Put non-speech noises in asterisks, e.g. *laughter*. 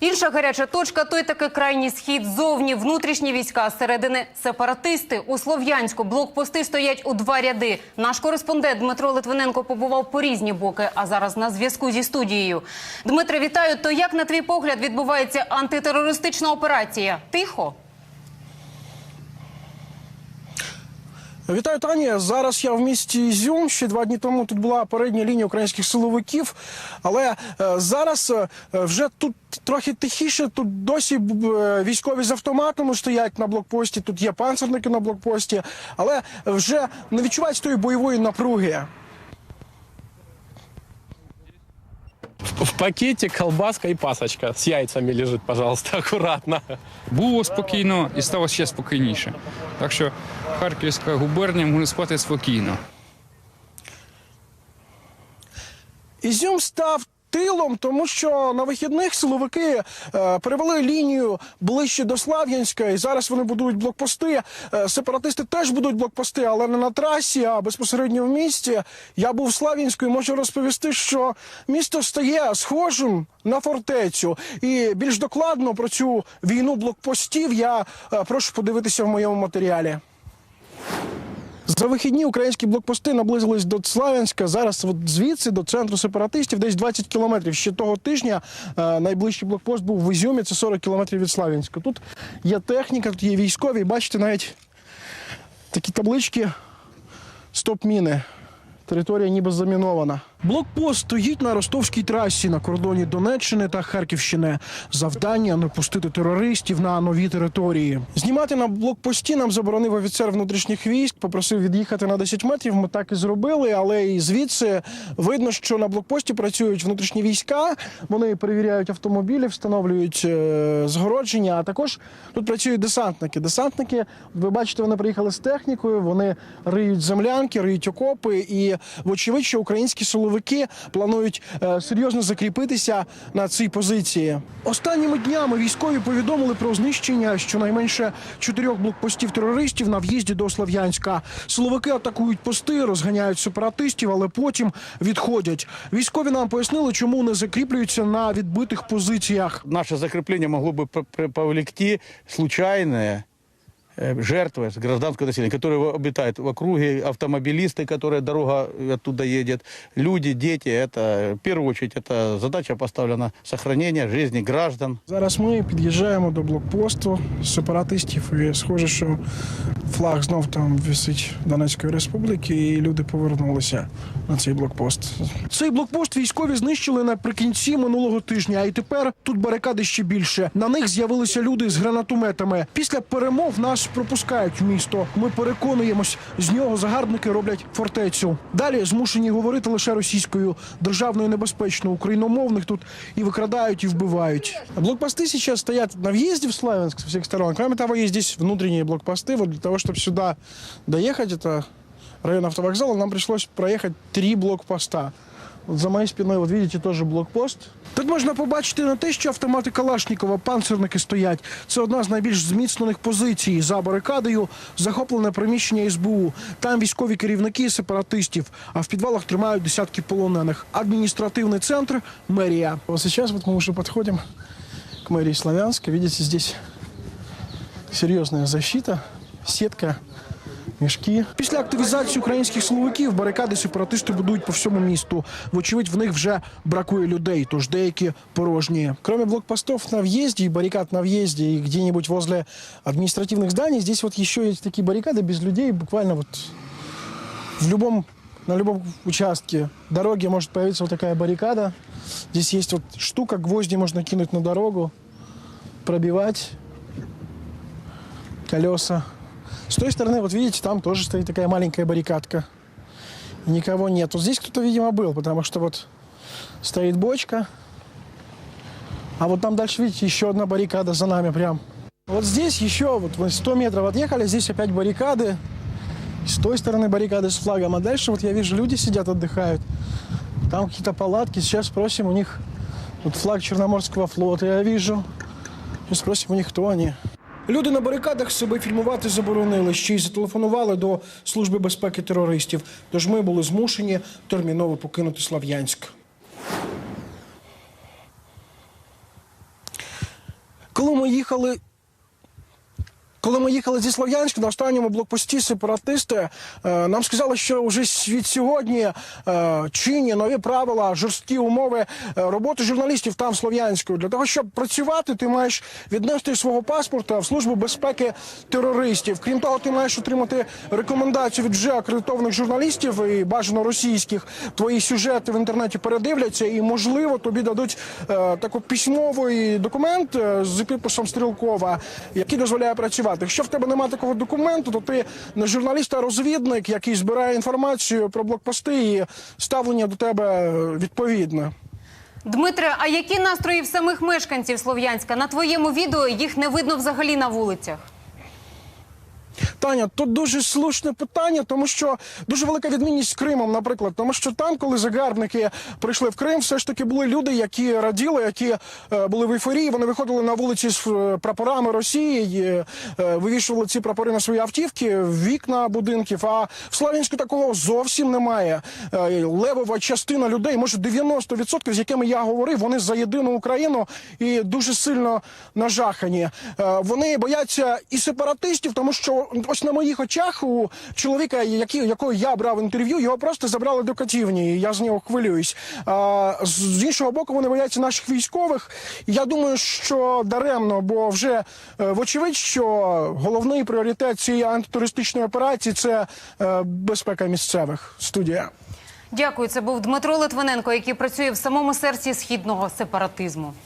Інша гаряча точка той таки крайній схід зовні внутрішні війська середини сепаратисти у Слов'янську. Блокпости стоять у два ряди. Наш кореспондент Дмитро Литвиненко побував по різні боки, а зараз на зв'язку зі студією. Дмитре, вітаю. То як на твій погляд відбувається антитерористична операція? Тихо. Вітаю, Тані. Зараз я в місті Ізюм. Ще два дні тому тут була передня лінія українських силовиків. Але е, зараз е, вже тут трохи тихіше. Тут досі е, військові з автоматами стоять на блокпості. Тут є панцерники на блокпості, але вже не відчувають тої бойової напруги. В пакеті колбаска і пасочка з яйцями лежить, пожалуйста, *laughs* акуратно. Було спокійно і стало ще спокійніше. Так що Харківська губернія може спати спокійно. Ізюм став тилом, тому що на вихідних силовики е, перевели лінію ближче до Слав'янська, і зараз вони будують блокпости. Е, сепаратисти теж будуть блокпости, але не на трасі, а безпосередньо в місті. Я був в Слав'янську і можу розповісти, що місто стає схожим на фортецю. І більш докладно про цю війну блокпостів я е, прошу подивитися в моєму матеріалі. За вихідні українські блокпости наблизились до Славянська. Зараз от звідси до центру сепаратистів десь 20 кілометрів. Ще того тижня е, найближчий блокпост був в Ізюмі, це 40 кілометрів від Славянська. Тут є техніка, тут є військові. Бачите, навіть такі таблички стоп-міни. Територія ніби замінована. Блокпост стоїть на ростовській трасі на кордоні Донеччини та Харківщини. Завдання не пустити терористів на нові території. Знімати на блокпості нам заборонив офіцер внутрішніх військ. Попросив від'їхати на 10 метрів. Ми так і зробили, але і звідси видно, що на блокпості працюють внутрішні війська. Вони перевіряють автомобілі, встановлюють е, згородження. А також тут працюють десантники. Десантники, ви бачите, вони приїхали з технікою. Вони риють землянки, риють окопи. І вочевидь, що українські силовики планують е, серйозно закріпитися на цій позиції. Останніми днями військові повідомили про знищення щонайменше чотирьох блокпостів терористів на в'їзді до Слов'янська. Силовики атакують пости, розганяють сепаратистів, але потім відходять. Військові нам пояснили, чому не закріплюються на відбитих позиціях. наше закрепление могло бы п- п- повлекти случайные э, жертвы с гражданского населения, которые обитают в округе, автомобилисты, которые дорога оттуда едет, люди, дети. Это, в первую очередь, это задача поставлена сохранение жизни граждан. Зараз ми під'їжджаємо до блокпосту сепаратистів, і схоже, що флаг знов там висить Донецької республіки, і люди повернулися на цей блокпост. Цей блокпост військові знищили наприкінці минулого тижня, а і тепер тут барикади ще більше. На них з'явилися люди з гранатометами. Після перемов нас пропускають в місто. Ми переконуємось, з нього загарбники роблять фортецю. Далі змушені говорити лише російською. Державною небезпечно україномовних тут і викрадають, і вбивають. Блокпости сейчас стоят на въезде в Славянск со всех сторон. Кроме того, есть здесь внутренние блокпосты. Вот для того, чтобы сюда доехать, это район автовокзала, нам пришлось проехать три блокпоста. От за моєю спиною, от видите, теж блокпост. Тут можна побачити не те, що автомати Калашникова, панцерники стоять. Це одна з найбільш зміцнених позицій. За барикадою захоплене приміщення СБУ. Там військові керівники сепаратистів, а в підвалах тримають десятки полонених. Адміністративний центр – мерія. Вот сейчас вот мы уже подходим к мэрии Славянска. Видите, здесь серйозна защита, сітка, мішки. Після активізації українських силовиків барикади сепаратисти будують по всьому місту. Вочевидь, в них вже бракує людей, тож деякі порожні. Кроме блокпостов на въезде и баррикад на въезде и где-нибудь возле административных зданий, здесь вот еще есть такие баррикады без людей, буквально вот в любом на любом участке дороги может появиться вот такая баррикада. Здесь есть вот штука, гвозди можно кинуть на дорогу, пробивать колеса. С той стороны, вот видите, там тоже стоит такая маленькая баррикадка. И никого нет. Вот здесь кто-то, видимо, был, потому что вот стоит бочка. А вот там дальше, видите, еще одна баррикада за нами прям. Вот здесь еще, вот мы 100 метров отъехали, здесь опять баррикады. С той стороны баррикады с флагом, а дальше вот я вижу, люди сидят, отдыхают. Там какие-то палатки. Сейчас спросим у них, вот флаг Черноморского флота я вижу. Сейчас спросим у них, кто они. Люди на барикадах себе фільмувати заборонили, ще й зателефонували до Служби безпеки терористів. Тож ми були змушені терміново покинути Слав'янськ. коли ми їхали. Коли ми їхали зі Слов'янська на останньому блокпості сепаратисти е, нам сказали, що вже від сьогодні е, чинні нові правила, жорсткі умови е, роботи журналістів там Слов'янську. Для того, щоб працювати, ти маєш віднести свого паспорта в службу безпеки терористів. Крім того, ти маєш отримати рекомендацію від вже акредитованих журналістів і бажано російських. Твої сюжети в інтернеті передивляться, і можливо тобі дадуть е, таку письмовий документ е, з підписом Стрілкова, який дозволяє працювати. Якщо в тебе немає такого документу, то ти не журналіст, а розвідник, який збирає інформацію про блокпости і ставлення до тебе е, відповідне. Дмитре, а які настрої в самих мешканців Слов'янська? На твоєму відео їх не видно взагалі на вулицях. Таня, тут дуже слушне питання, тому що дуже велика відмінність з Кримом, наприклад, тому що там, коли загарбники прийшли в Крим, все ж таки були люди, які раділи, які е, були в ейфорії. Вони виходили на вулиці з е, прапорами Росії, е, вивішували ці прапори на свої автівки, вікна будинків. А в Славянську такого зовсім немає. Левова частина людей, може 90%, з якими я говорив, вони за єдину Україну і дуже сильно нажахані. Вони бояться і сепаратистів, тому що ось на моїх очах у чоловіка, який, якого я брав інтерв'ю, його просто забрали до катівні. і Я з нього хвилююсь. А з іншого боку, вони бояться наших військових. Я думаю, що даремно, бо вже е, вочевидь, що головний пріоритет цієї антитерористичної операції це е, безпека місцевих. Студія. Дякую. Це був Дмитро Литвиненко, який працює в самому серці східного сепаратизму.